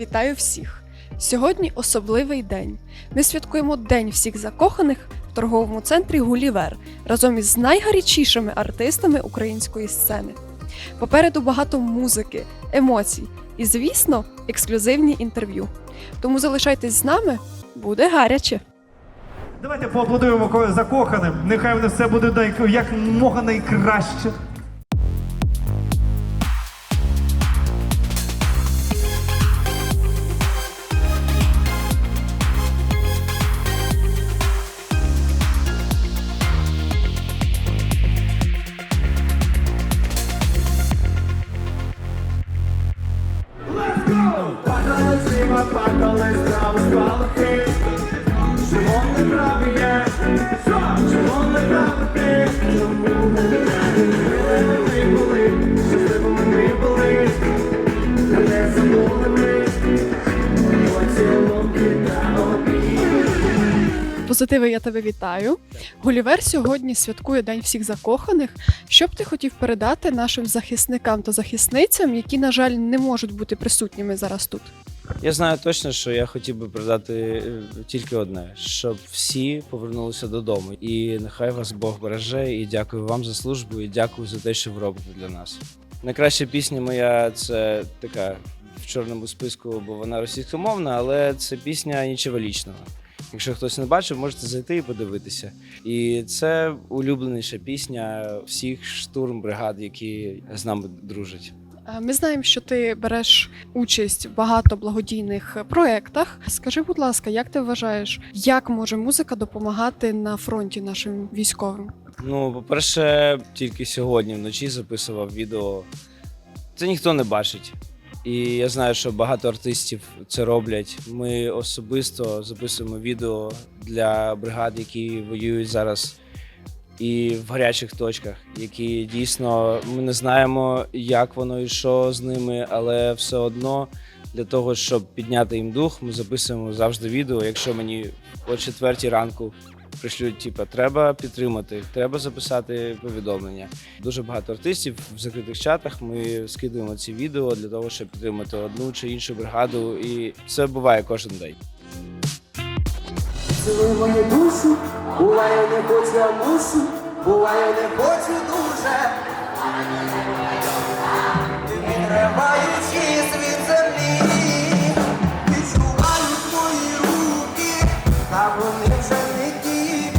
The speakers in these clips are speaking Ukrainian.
Вітаю всіх! Сьогодні особливий день. Ми святкуємо День всіх закоханих в торговому центрі Гулівер разом із найгарячішими артистами української сцени. Попереду багато музики, емоцій і, звісно, ексклюзивні інтерв'ю. Тому залишайтесь з нами, буде гаряче. Давайте поаплодуємо закоханим. Нехай в них все буде як мога найкраще. Позитиви, я тебе вітаю. Гулівер сьогодні святкує День всіх закоханих. Що б ти хотів передати нашим захисникам та захисницям, які, на жаль, не можуть бути присутніми зараз тут? Я знаю точно, що я хотів би передати е, тільки одне: щоб всі повернулися додому. І нехай вас Бог береже. І дякую вам за службу, і дякую за те, що ви робите для нас. Найкраща пісня моя це така в чорному списку, бо вона російськомовна, але це пісня нічого лічного. Якщо хтось не бачив, можете зайти і подивитися. І це улюбленіша пісня всіх штурмбригад, які з нами дружать. Ми знаємо, що ти береш участь в багато благодійних проєктах. Скажи, будь ласка, як ти вважаєш, як може музика допомагати на фронті нашим військовим? Ну, по-перше, тільки сьогодні вночі записував відео. Це ніхто не бачить. І я знаю, що багато артистів це роблять. Ми особисто записуємо відео для бригад, які воюють зараз і в гарячих точках, які дійсно ми не знаємо, як воно і з ними, але все одно для того, щоб підняти їм дух, ми записуємо завжди відео. Якщо мені о четвертій ранку пришлють, типу, треба підтримати, треба записати повідомлення. Дуже багато артистів в закритих чатах. Ми скидуємо ці відео для того, щоб підтримати одну чи іншу бригаду, і це буває кожен день. Цілуй мою душу, буває не хочу, а мушу, буває не хочу дуже. Відриваючись від землі, відчуваю твої руки, та вони вже не ті,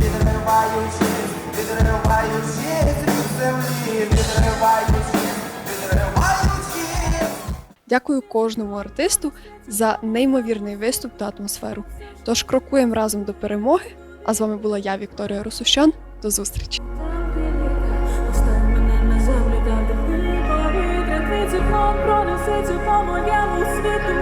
від землі, відриваючись, відриваючись. Дякую кожному артисту за неймовірний виступ та атмосферу. Тож крокуємо разом до перемоги. А з вами була я, Вікторія Русущан. До зустрічі! Постань мене на землю, там де повітря, твій по моєму світу.